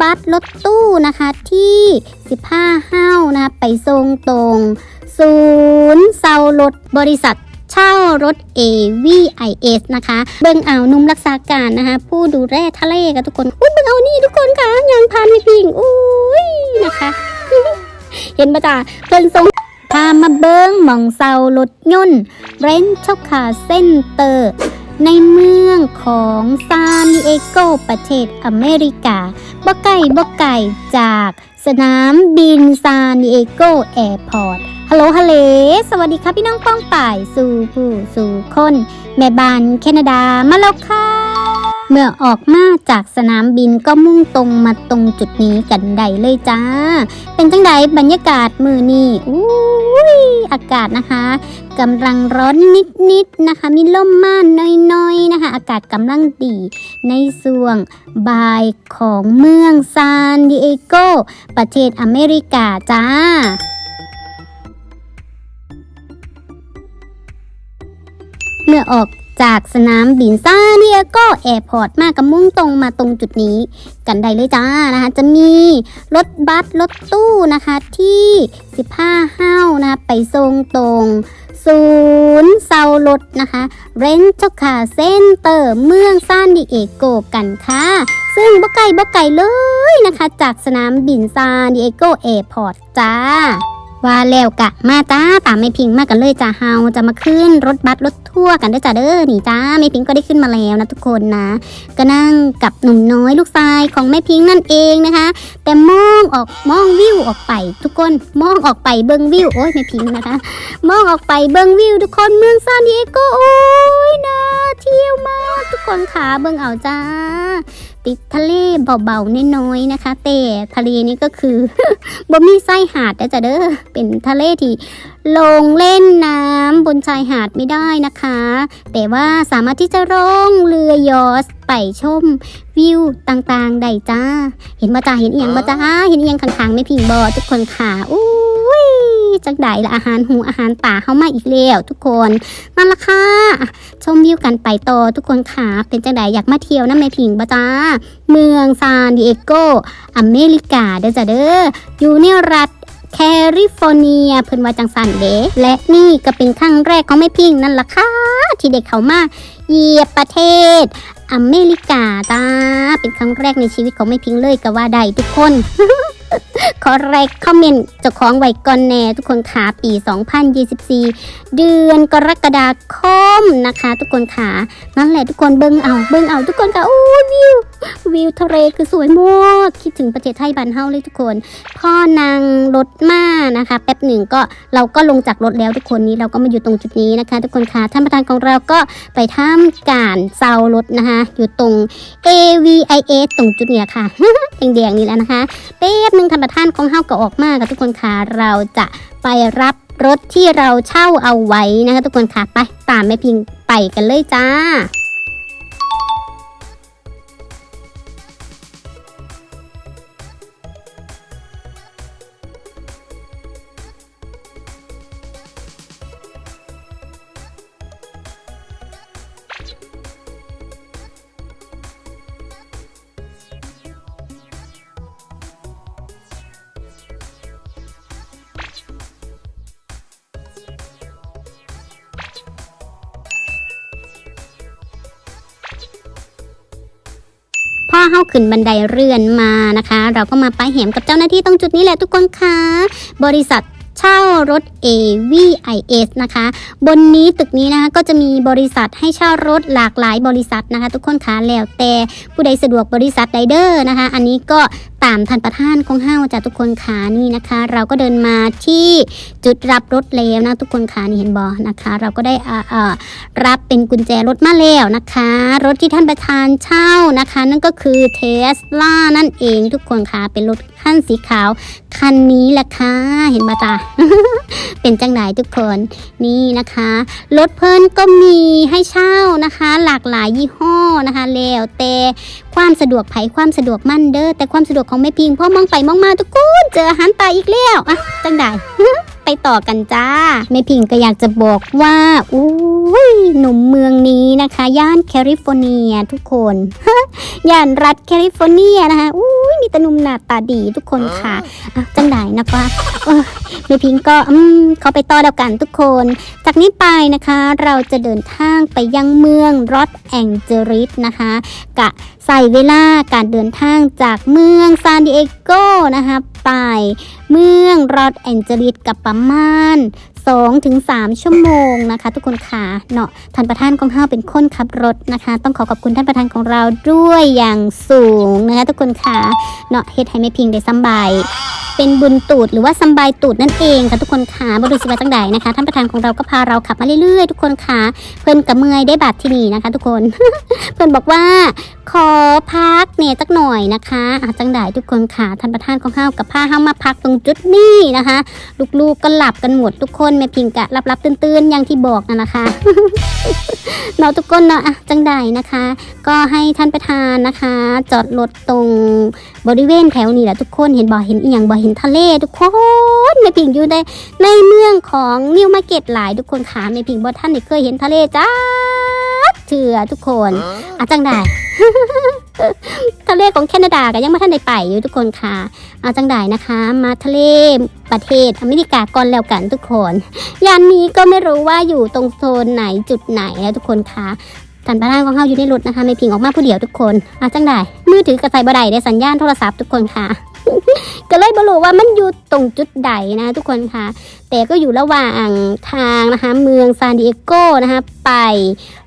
บัสรถตู้นะคะที่ 15ห้าวนะไปทรงตรง ศูนย์เซารถบริษัทเช่ารถ AVIS นะคะ เบิ่งเอานุ่มรักษาการนะคะ ผู้ดูแลทะเลกันทุกคนอุ้ยเบิ่งเอานี่ทุกคนค่ะยังพานไม่พิงอุ้ยนะคะ เห็นปะจ๊ะเพิ่นทรงพามาเบิ้งหมองเซารถยนต์เรนช์คาเซ็นเตอร์ ในเมืองของซานดิเอโกประเทศอเมริกาบ่ไก่บ่ไก่จากสนามบินซานดิเอโกแอร์พอร์ตฮัลโหลฮัลโหลสวัสดีครับพี่น้องป้องป่าย สู่ผู้สู่คน แม่บ้านแคนาดามาแล้วค่ะ เมื่อออกมาจากสนามบินก็มุ่งตรงมาตรงจุดนี้กันใดเลยจ้า เป็นจังใดบรรยากาศมือนี่อุ้ยอากาศนะคะกำลังร้อนนิดๆนะคะ มีลมม่านน้อยๆนะคะ อากาศกำลังดีในส่วงบ่ายของเมืองซานดิเอโกประเทศอเมริกาจ้าเมื่อออก จากสนามบินซานดิเอโกแอร์พอร์ตมากับมุ่งตรงมาตรงจุดนี้ กันได้เลยจ้านะคะ จะมีรถบัสรถตู้นะคะที่ 15ห้าวนะคะไปทรงตรงศูนย์เซารถนะคะเรนเจ้าคาเซ็นเตอร์เมืองซานดิเอโกกันค่ะ ซึ่งบ่ไก่บ่ไก่เลยนะคะ จากสนามบินซานดิเอโกแอร์พอร์ตจ้า ว่าแล้วกะมาจ้าตามไม่พิงมากันเลยจ้าเฮาจะมาขึ้นรถบัสรถทั่วร์กันด้อจ้าเด้อนี่จ้าไม่พิงก็ได้ขึ้นมาแล้วนะทุกคนนะ ก็นั่งกับหนุ่มน้อยลูกชายของแม่พิงนั่นเองนะคะ แต่มองออกมองวิวออกไป ทุกคนมองออกไปเบิงวิวโอ้ยแม่พิงนะคะ มองออกไปเบิงวิว ทุกคนเมืองซานดิเอโกโอ้ยนะเที่ยวมากทุกคนขาเบิงเอาจ้า ติดทะเลเบาๆน้อยๆนะคะ แต่ทะเลนี้ก็คือบ่มีไส้หาดนะจ๊ะเด้อเป็นทะเลที่ลงเล่นน้ำบนชายหาดไม่ได้นะคะ แต่ว่าสามารถที่จะร่องเรือยอสไปชมวิวต่างๆได้จ้า เห็นบ่จ้าเห็นเอียงบ่จ้าเห็นเอียงข้างๆไม่พิงบอทุกคนค่ะอุ้ จักไดละอาหารหูอาหารป่าเข้ามาอีกแล้วทุกคนนั่นละค่ะชมวิวกันไปต่อทุกคนค่ะเป็นจังไดอยากมาเที่ยวนะแม่พิงบ่จ้า เมืองซานดิเอโกอเมริกาเด้อจ้ะเด้ออยู่ในรัฐแคลิฟอร์เนียเพิ่นว่าจังสันเดและนี่ก็เป็นครั้งแรกของแม่พิงนั่นล่ะค่ะ ที่เด็กเขามาเยียบประเทศ อเมริกาจ้าเป็นครั้งแรกในชีวิตของแม่พิงเลยก็ว่าได้ทุกคน ขอแรกคอมเมนต์เจ้าของไว้ก่อนแน่ทุกคนขาปี 2024 เดือนกรกฎาคมนะคะ ทุกคนขานั่นแหละทุกคนเบิ่งเอาเบิ่งเอาทุกคนค่ะโอ้ยวิววิวทะเลคือสวยมากคิดถึงประเทศไทยบ้านเฮาเลยทุกคน พ่อนางรถมานะคะ แป๊บหนึ่งก็เราก็ลงจากรถแล้วทุกคนนี้เราก็มาอยู่ตรงจุดนี้นะคะ ทุกคนค่ะท่านประธานของเราก็ไปทำการเซารถนะคะ อยู่ตรง AVIS ตรงจุดเนี้ยค่ะแดงๆนี่แล้วนะคะแป๊บนึ่งท่านประธานของเฮาก็ออกมาค่ะทุกคนค่ะเราจะไปรับรถที่เราเช่าเอาไว้นะคะทุกคนค่ะไปตามแม่พิงไปกันเลยจ้า พ่อเข้าขึ้นบันไดเรือนมานะคะ เราก็มาป้ายแหมกับเจ้าหน้าที่ตรงจุดนี้แหละทุกคนค่ะบริษัทเช่ารถ AVIS นะคะ บนนี้ตึกนี้นะคะก็จะมีบริษัทให้เช่ารถหลากหลายบริษัทนะคะ ทุกคนค่ะแล้วแต่ผู้ใดสะดวกบริษัทใดเดอร์นะคะ อันนี้ก็ตามท่านประธานของเฮาจากทุกคนขานี่นะคะ เราก็เดินมาที่จุดรับรถแล้วนะทุกคนขานี่เห็นบอนะคะ เราก็ได้อ่าอ่ารับเป็นกุญแจรถมาแล้วนะคะ รถที่ท่านประธานเช่านะคะ นั่นก็คือเทสลานั่นเองทุกคนค่ะเป็นรถคันสีขาวคันนี้แหละค่ะเห็นมาจ้าเป็นจังไหนทุกคนนี่นะคะรถเพิ่นก็มีให้เช่านะคะ หลากหลายยี่ห้อนะคะแล้วแต่ความสะดวกไผความสะดวกมั่นเด้อแต่ความสะดวกของแม่พิงพ่อมองไปมองมาทุกคนเจออาหารป่าอีกแล้วอะจังได ไปต่อกันจ้าแม่พิงก็อยากจะบอกว่าอุ้ยหนุ่มเมืองนี้นะคะ ย่านแคลิฟอร์เนียทุกคนย่านรัฐแคลิฟอร์เนียนะคะอุ้ยมีแตะนุ่มหน้าตาดีทุกคนค่ะะจังไดนะคะแม่พิงก็อืมเขาไปต่อแล้วกันทุกคน จากนี้ไปนะคะ เราจะเดินทางไปยังเมืองรอสแองเจลิสนะคะกะใส่เวลาการเดินทางจากเมืองซานดิเอโกนะคะ ไป เมืองรอสแองเจลิสกับประมาณ2-3ถึง3ชั่วโมงนะคะ ทุกคนค่ะเนาะท่านประธานของเฮาเป็นคนขับรถนะคะ ต้องขอขอบคุณท่านประธานของเราด้วยอย่างสูงนะคะ ทุกคนค่ะเนาะเฮ็ดให้ไม่พิงได้สบายเป็นบุญตูดหรือว่าสบายตูดนั่นเองค่ะทุกคนค่ะบริสุทธิ์จังใดนะคะ ท่านประธานของเราก็พาเราขับมาเรื่อยๆ ทุกคนค่ะ เพิ่อนกับเมื่อยได้บัตรที่นี่นะคะ ทุกคน เพิ่อนบอกว่า ขอพักเนี่ยสักหน่อยนะคะอาจังได้ทุกคนค่ะท่านประธานของเฮากับผ้าเฮามาพักตรงจุดนี้นะคะ ลูกๆก็หลับกันหมดทุกคนแม่พิงกะหลับๆตื่นๆอย่างที่บอกนั่นแหละค่ะเนาะทุกคนเนาะอะจังได้นะคะ ก็ให้ท่านประธานนะคะ จอดรถตรงบริเวณแถวนี้แหละทุกคนเห็นบ่เห็นอีหยังบ่เห็นทะเลทุกคนแม่พิงอยู่ในในเมืองของนิวมาร์เก็ตหลายทุกคนค่ะแม่พิงบ่ท่านได้เคยเห็นทะเลจ้าเถื่อทุกคนอะจังได้ ทะเลของแคนาดาก็ยังไม่ทันได้ไปอยู่ทุกคนค่ะเอาจังได้นะคะ มาทะเลประเทศอเมริกาก่อนแล้วกันทุกคน ยานนี้ก็ไม่รู้ว่าอยู่ตรงโซนไหนจุดไหนแล้วทุกคนค่ะท่านประธานของเขาอยู่ในรถนะคะไม่พิงออกมาผู้เดียวทุกคนอาจังได้มือถือกระใส่บ่ได้ได้สัญญาณโทรศัพท์ทุกคนค่ะ ก็เลยบรู้ว่ามันอยู่ตรงจุดใดนะ ทุกคนค่ะ แต่ก็อยู่ระหว่างทางนะคะ เมืองซานดิเอโกนะคะ ไป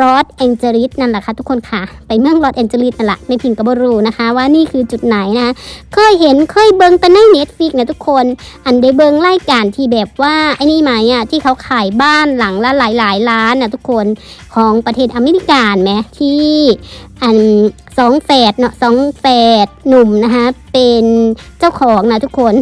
รอสแองเจลิสนั่นแหละค่ะทุกคนค่ะ ไปเมืองรอสแองเจลิสนั่นแหละไม่พิงกับบรูนะคะ ว่านี่คือจุดไหนนะ เคยเห็นเคยเบิงแต่ในเน็ตฟิกนะทุกคน อันได้เบิงไล่การที่แบบว่าไอ้นี่ไหมอะที่เขาขายบ้านหลังละหลายหลายล้านนะทุกคนของประเทศอเมริกาไหมที่อันสองแฝดเนาะสองแฝดหนุ่มนะคะ เป็นเจ้าของนะทุกคน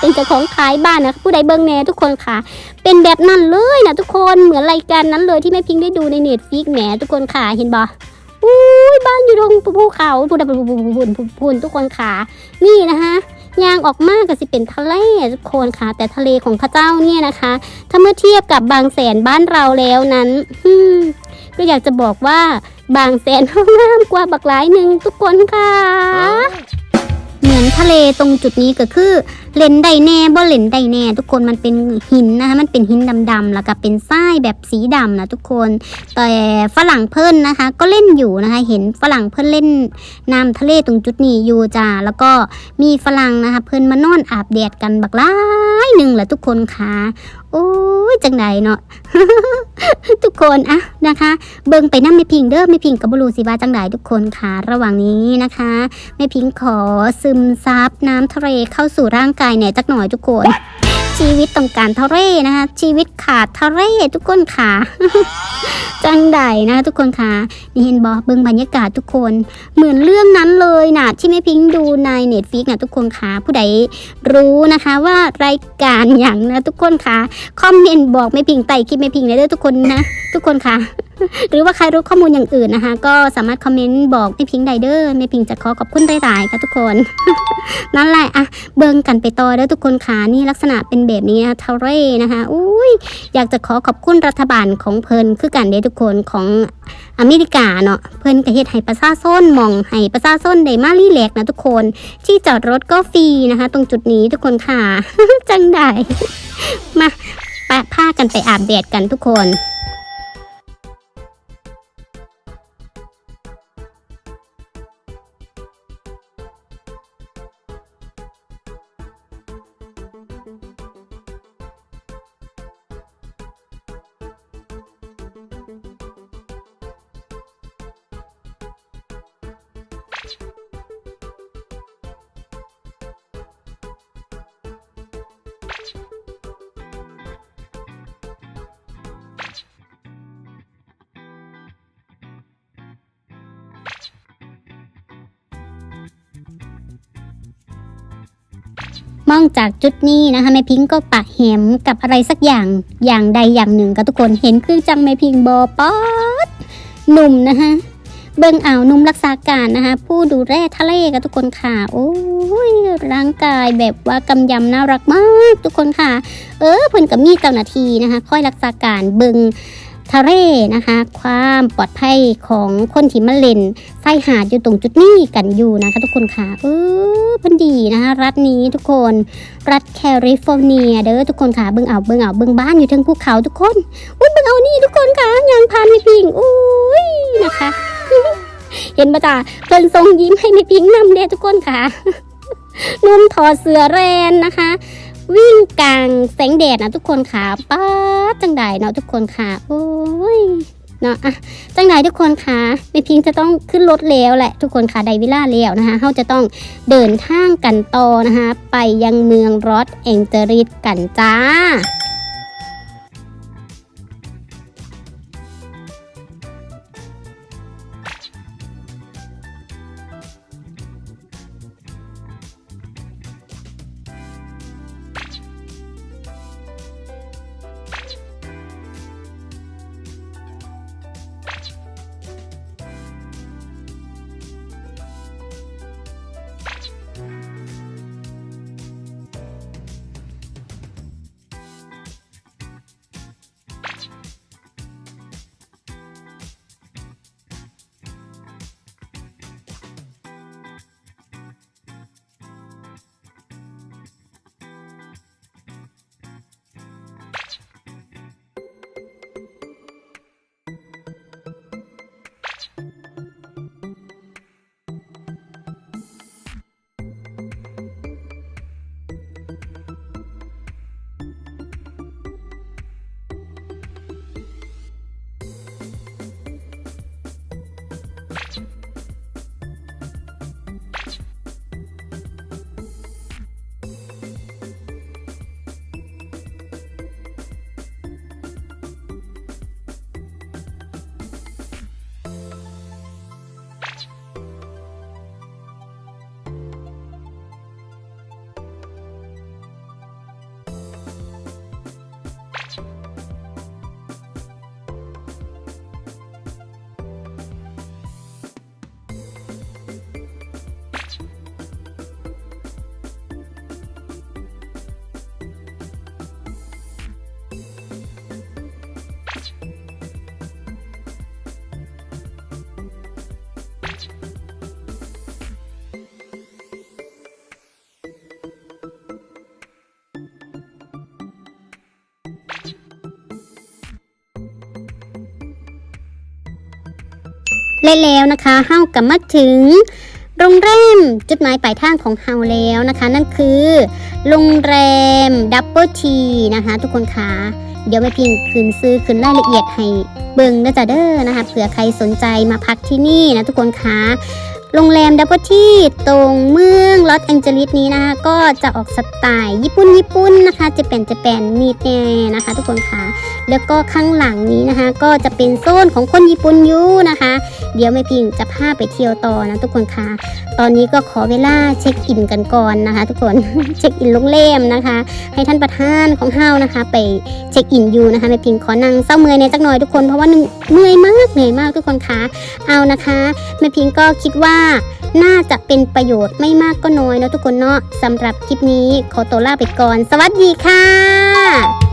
เป็นเจ้าของขายบ้านนะผู้ใดเบิงแน่ทุกคนค่ะ เป็นแบบนั้นเลยนะทุกคนเหมือนรายการนั้นเลยที่แม่พิงได้ดูในเน็ตฟิกแหมทุกคนค่ะเห็นบ่อุ้ยบ้านอยู่ตรงภูเขาภูดภูภูภูภูภูทุกคนค่ะนี่นะคะยางออกมากก็สิเป็นทะเลทุกคนค่ะ แต่ทะเลของข้าเจ้าเนี่ยนะคะ ถ้าเมื่อเทียบกับบางแสนบ้านเราแล้วนั้นอืมก็อยากจะบอกว่า บางแสนห้องน้ำกว่าบักหลายหนึ่งทุกคนค่ะ เหมือนทะเลตรงจุดนี้ก็คือเลนไดแน่บ่เลนไดแน่ทุกคนมันเป็นหินนะคะมันเป็นหินดำๆแล้วก็เป็นทรายแบบสีดำนะทุกคน แต่ฝรั่งเพิ่นนะคะ ก็เล่นอยู่นะคะ เห็นฝรั่งเพิ่นเล่นน้ำทะเลตรงจุดนี้อยู่จ้าแล้วก็มีฝรั่งนะคะ เพิ่นมานอนอาบแดดกันบักหลายหนึ่งแหละทุกคนค่ะ โอ้ยจังใดเนาะทุก คนอะนะคะเบิ่งไปน้ำไม่พิงเด้อไม่พิงกับบรูสิว่าจังไดทุกคนค่ะระหว่างนี้นะคะไม่พิงขอซึมซับน้ำทะเลเข้าสู่ร่างกายเนี่ยจักหน่อยทุกคน ชีวิตต้องการทะเลนะคะ ชีวิตขาดทะเลทุกคนค่ะจังใดนะทุกคนค่ะนี่เห็นบอเบิ่งบรรยากาศทุกคน เหมือนเรื่องนั้นเลยนะที่แม่พิงดูในเน็ตฟิกนะทุกคนค่ะผู้ใดรู้นะคะว่ารายการอย่างนะทุกคนค่ะคอมเมนต์บอกแม่พิงไต่คลิปแม่พิงเลยเด้อทุกคนนะ ทุกคนค่ะ หรือว่าใครรู้ข้อมูลอย่างอื่นนะคะ ก็สามารถคอมเมนต์บอกไม่พิงไดเดอร์ไม่พิงจะขอขอบคุณหลายๆค่ะทุกคน นั่นแหละอะเบิ่งกันไปต่อเด้อทุกคนค่ะนี่ลักษณะเป็นแบบนี้นะทะเลนะคะอุ้ยอยากจะขอขอบคุณรัฐบาลของเพิ่นคือกันเด้ทุกคนของอเมริกาเนาะเพิ่นก็เฮ็ดให้ประชาชนมองให้ประชาชนได้มารีแลกนะทุกคน ที่จอดรถก็ฟรีนะคะ ตรงจุดนี้ทุกคนค่ะ จังได้มาปะผ้ากันไปอาบแดดกันทุกคน มองจากจุดนี้นะคะแม่พิงก็ปะแหมกับอะไรสักอย่างอย่างใดอย่างหนึ่งกับทุกคนเห็นคือจังแม่พิงบอป๊อดหนุ่มนะคะ เบิ่งอ่าวนุ่มรักษาการนะคะ ผู้ดูแลทะเลกับทุกคนค่ะ โอ้ยร่างกายแบบว่ากำยำน่ารักมากทุกคนค่ะ เออเพิ่นกับมีเจ้าหน้าที่นะคะคอยรักษาการเบิ่ง ทะเลนะคะ ความปลอดภัยของคนที่มาเล่นไฟหาดอยู่ตรงจุดนี้กันอยู่นะคะ ทุกคนค่ะเออพันดีนะคะ รัฐนี้ทุกคนรัฐแคลิฟอร์เนียเด้อทุกคนค่ะเบิ่งเอาเบิ่งเอาเบิ่งบ้านอยู่ทั้งภูเขาทุกคนอุ้ยเบิ่งเอานี่ทุกคนค่ะยางพานไม่พิงอุ้ยนะคะเห็นปะจ๊ะเพิ่นทรงยิ้มให้ไม่พิงนำเด้ทุกคนค่ะนุ่มถอดเสื้อแรนนะคะ วิ่งกลางแสงแดดนะทุกคนค่ะป้าจังไดเนาะทุกคนค่ะ โอ้ยเนาะอะจังไดทุกคนค่ะไม่พิงจะต้องขึ้นรถแล้วแหละทุกคนค่ะไดวิล่าแล้วนะคะเขาจะต้องเดินทางกันต่อนะคะ ไปยังเมืองรอสแองเจริสกันจ้า และแล้วนะคะเฮากับมาถึงโรงแรมจุดหมายปลายทางของเฮาแล้วนะคะ นั่นคือโรงแรมดับเบิลทีนะคะ ทุกคนคะเดี๋ยวไม่พิงคืนซื้อคืนรายละเอียดให้เบิงนะจ๊ะเด้อนะคะเผื่อใครสนใจมาพักที่นี่นะทุกคนคะโรงแรมดับเบิลทีตรงเมืองลอสแองเจลิสนี้นะคะก็จะออกสไตล์ญี่ปุ่นญี่ปุ่นนะคะจะเป็นจะเป็นนิดแน่นะคะ ทุกคนคะ แล้วก็ข้างหลังนี้นะคะ ก็จะเป็นโซนของคนญี่ปุ่นอยู่นะคะ เดี๋ยวแม่พิงจะพาไปเที่ยวต่อนะทุกคนคะตอนนี้ก็ขอเวลาเช็คอินกันก่อนนะคะ ทุกคนเช็คอินโรงแรมนะคะ ให้ท่านประธานของเฮานะคะ ไปเช็คอินอยู่นะคะแม่พิงขอนั่งเศร้าเมื่อยในจักหน่อยทุกคนเพราะว่าเมื่อยมากเหนื่อยมากทุกคนคะเอานะคะแม่พิงก็คิดว่าน่าจะเป็นประโยชน์ไม่มากก็น้อยนะทุกคนเนาะสำหรับคลิปนี้ขอตัวลาไปก่อน สวัสดีค่ะ